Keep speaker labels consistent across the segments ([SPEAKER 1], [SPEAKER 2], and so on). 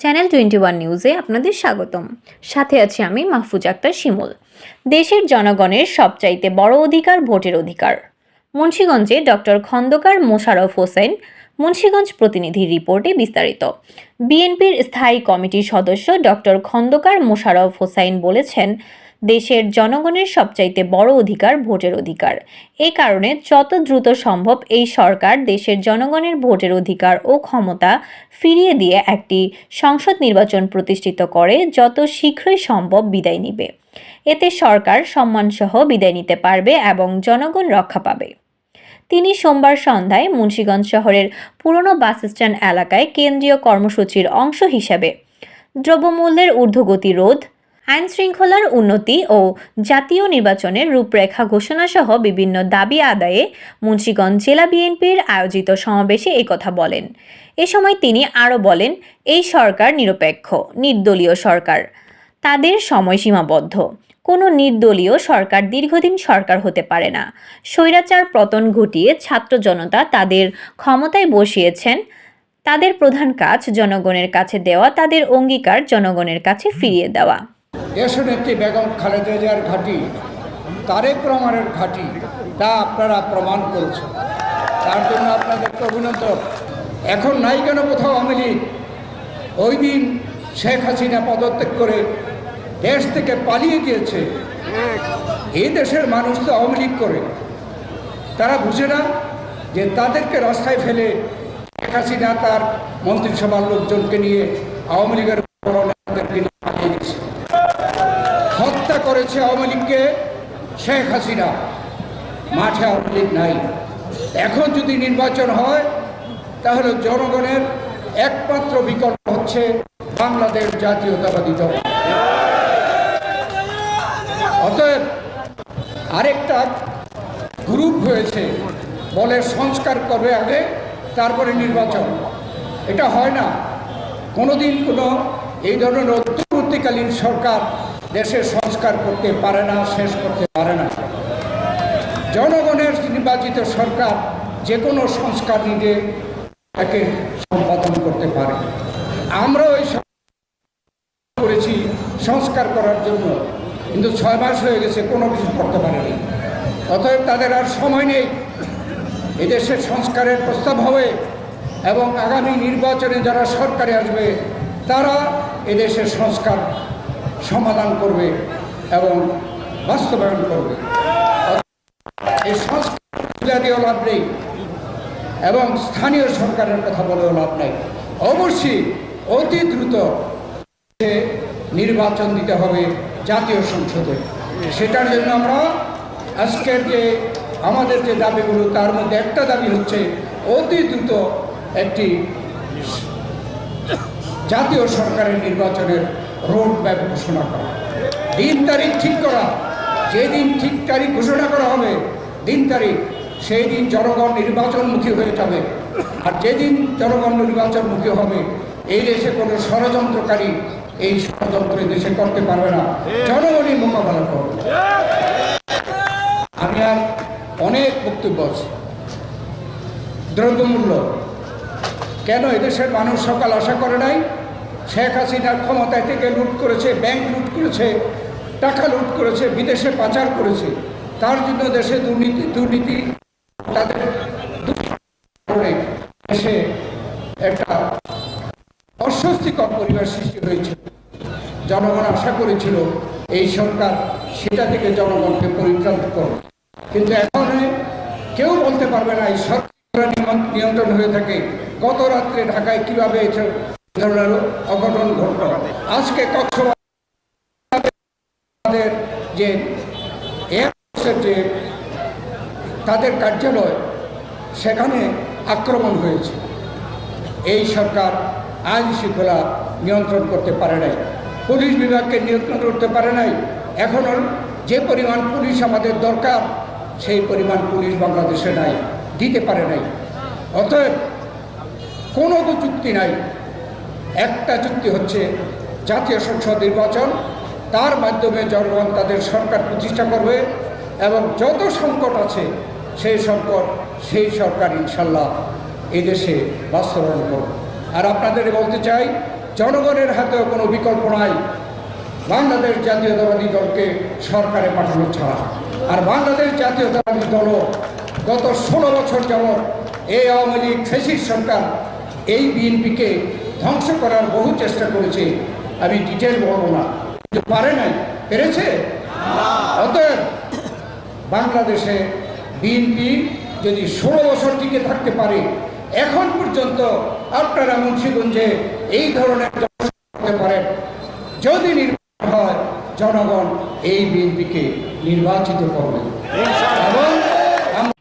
[SPEAKER 1] Channel twenty one নিউজে আপনাদের স্বাগতম। সাথে আছি আমি মাহফুজ আক্তার শিমুল। দেশের জনগণের সবচাইতে বড় অধিকার ভোটের অধিকার। মুন্সীগঞ্জে ডক্টর খন্দকার মোশারফ হোসেন মুন্সীগঞ্জ প্রতিনিধির রিপোর্টে বিস্তারিত। বিএনপির স্থায়ী কমিটির সদস্য ডক্টর খন্দকার মোশারফ হোসাইন বলেছেন দেশের জনগণের সবচাইতে বড় অধিকার ভোটের অধিকার। এই কারণে যত দ্রুত সম্ভব এই সরকার দেশের জনগণের ভোটের অধিকার ও ক্ষমতা ফিরিয়ে দিয়ে একটি সংসদ নির্বাচন প্রতিষ্ঠিত করে, যত শীঘ্রই সম্ভব বিদায় নিবে। এতে সরকার সম্মানসহ বিদায় নিতে পারবে এবং জনগণ রক্ষা পাবে। তিনি সোমবার সন্ধ্যায় মুন্সীগঞ্জ শহরের পুরনো বাসস্ট্যান্ড এলাকায় কেন্দ্রীয় কর্মসূচির অংশ হিসাবে দ্রব্যমূল্যের ঊর্ধ্বগতি রোধ আইন শৃঙ্খলার উন্নতি ও জাতীয় নির্বাচনের রূপরেখা ঘোষণাসহ বিভিন্ন দাবি আদায়ে মুন্সীগঞ্জ জেলা বিএনপির আয়োজিত সমাবেশে একথা বলেন। এ সময় তিনি আরও বলেন, এই সরকার নিরপেক্ষ, নির্দলীয় সরকার। তাদের সময়সীমাবদ্ধ কোনো নির্দলীয় সরকার দীর্ঘদিন সরকার হতে পারে না। স্বৈরাচার পতন ঘটিয়ে ছাত্র জনতা তাদের ক্ষমতায় বসিয়েছেন। তাদের প্রধান কাজ জনগণের কাছে দেওয়া, তাদের অঙ্গীকার জনগণের কাছে ফিরিয়ে দেওয়া।
[SPEAKER 2] দেশনেত্রী বেগম খালেদা জিয়ার ঘাঁটি, তারেক রহমানের ঘাঁটি, তা আপনারা প্রমাণ করেছেন। তার জন্য আপনাদেরকে অভিনন্দন। এখন নাই কেন কোথাও লীগ? ওই দিন শেখ হাসিনা পদত্যাগ করে দেশ থেকে পালিয়ে গিয়েছে। এই দেশের মানুষ তো আওয়ামী লীগ করে। তারা বুঝে না যে তাদেরকে রাস্তায় ফেলে শেখ হাসিনা তার মন্ত্রিসভার লোকজনকে নিয়ে আওয়ামী লীগের বড় নেতাদেরকে নিয়ে পালিয়ে গেছে হত্যা করেছে লীগকে শেখ হাসিনা মাঠে আওয়ামী নাই। এখন যদি নির্বাচন হয়, তাহলে জনগণের একমাত্র বিকল্প হচ্ছে বাংলাদেশ জাতীয়তাবাদী দল। অতএব আরেকটা গ্রুপ হয়েছে, বলে সংস্কার করবে আগে, তারপরে নির্বাচন। এটা হয় না। কোনোদিন কোনো এই ধরনের অন্তর্বর্তীকালীন সরকার দেশের সংস্কার করতে পারে না, শেষ করতে পারে না। জনগণের নির্বাচিত সরকার যে কোনো সংস্কার নিজে তাকে সম্পাদন করতে পারে। আমরা ওই করেছি সংস্কার করার জন্য, কিন্তু ছয় মাস হয়ে গেছে, কোনো কিছু করতে পারেনি। অতএব তাদের আর সময় নেই। এদেশের সংস্কারের প্রস্তাব হবে এবং আগামী নির্বাচনে যারা সরকারে আসবে, তারা এদেশের সংস্কার সমাধান করবে এবং বাস্তবায়ন করবে। এই সংস্কার দিয়েও লাভ নেই এবং স্থানীয় সরকারের কথা বলেও লাভ নেই। অবশ্যই অতি দ্রুত নির্বাচন দিতে হবে জাতীয় সংসদে। সেটার জন্য আমরা আজকের যে আমাদের যে দাবিগুলো, তার মধ্যে একটা দাবি হচ্ছে অতি দ্রুত একটি জাতীয় সরকারের নির্বাচনের রোড ম্যাপ ঘোষণা করা। দিন তারিখ ঠিক করা, যেদিন ঠিক তারিখ ঘোষণা করা হবে, দিন তারিখ সেই দিন জনগণ নির্বাচনমুখী হয়ে যাবে। আর যেদিন জনগণ নির্বাচনমুখী হবে, এই দেশে কোনো ষড়যন্ত্রকারী এই ষড়যন্ত্র দেশে করতে পারবে না। জনগণই মোকাবেলা করবে। আমি আর অনেক বক্তব্য আছে। দ্রব্যমূল্য। কেন এদেশের মানুষ সকাল আশা করে নাই? শেখ হাসিনার ক্ষমতায় থেকে লুট করেছে ব্যাংক লুট করেছে, টাকা লুট করেছে, বিদেশে পাচার করেছে, তার জন্য দেশে দুর্নীতি দুর্নীতি, তাদের দেশে একটা অস্বস্তিকর পরিবেশ সৃষ্টি হয়েছে। জনগণ আশা করেছিল এই সরকার সেটা থেকে জনগণকে পরিত্রান্ত করবে। কিন্তু এখন কেউ বলতে পারবে না, এই সরকার নিয়ন্ত্রণ হয়ে থাকে। গত রাত্রে ঢাকায় কীভাবে ধরনের অঘটন ঘটল। আজকে কক্সবাজার যে তাদের কার্যালয়, সেখানে আক্রমণ হয়েছে। এই সরকার আইন শৃঙ্খলা নিয়ন্ত্রণ করতে পারে নাই। পুলিশ বিভাগকে নিয়ন্ত্রণ করতে পারে নাই। এখনও যে পরিমাণ পুলিশ আমাদের দরকার, সেই পরিমাণ পুলিশ বাংলাদেশে নাই, দিতে পারে নাই। অতএব কোনো তো চুক্তি নাই। একটা চুক্তি হচ্ছে জাতীয় সংসদ নির্বাচন। তার মাধ্যমে জনগণ তাদের সরকার প্রতিষ্ঠা করবে এবং যত সংকট আছে সেই সংকট সেই সরকার ইনশাল্লাহ এদেশে বাস্তবায়ন করবে। আর আপনাদের বলতে চাই, জনগণের হাতেও কোনো বিকল্প নাই। বাংলাদেশ জাতীয়তাবাদী দলকে সরকারে পাঠানো ছাড়া। আর বাংলাদেশ জাতীয়তাবাদী দলও গত ষোলো বছর যেমন এই আওয়ামী লীগ ফেসির সরকার এই বিএনপিকে ধ্বংস করার বহু চেষ্টা করেছে, আমি ডিটেল বলব না। কিন্তু পারে নাই, পেরেছে? অতএব বাংলাদেশে বিএনপি যদি ষোলো বছর টিকে থাকতে পারে, এখন পর্যন্ত আপনারা মুন্সিগঞ্জে এই ধরনের করতে পারেন। যদি নির্বাচন হয়, জনগণ এই বিএনপিকে নির্বাচিত করবে।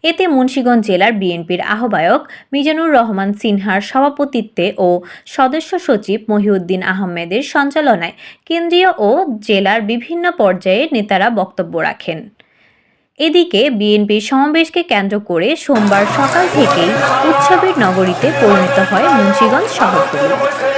[SPEAKER 1] এতে মুন্সিগঞ্জ জেলার বিএনপির আহ্বায়ক মিজানুর রহমান সিনহার সভাপতিত্বে ও সদস্য সচিব মহিউদ্দিন আহমেদের সঞ্চালনায় কেন্দ্রীয় ও জেলার বিভিন্ন পর্যায়ের নেতারা বক্তব্য রাখেন। এদিকে বিএনপির সমাবেশকে কেন্দ্র করে সোমবার সকাল থেকেই উৎসবের নগরীতে পরিণত হয় মুন্সিগঞ্জ শহরতলি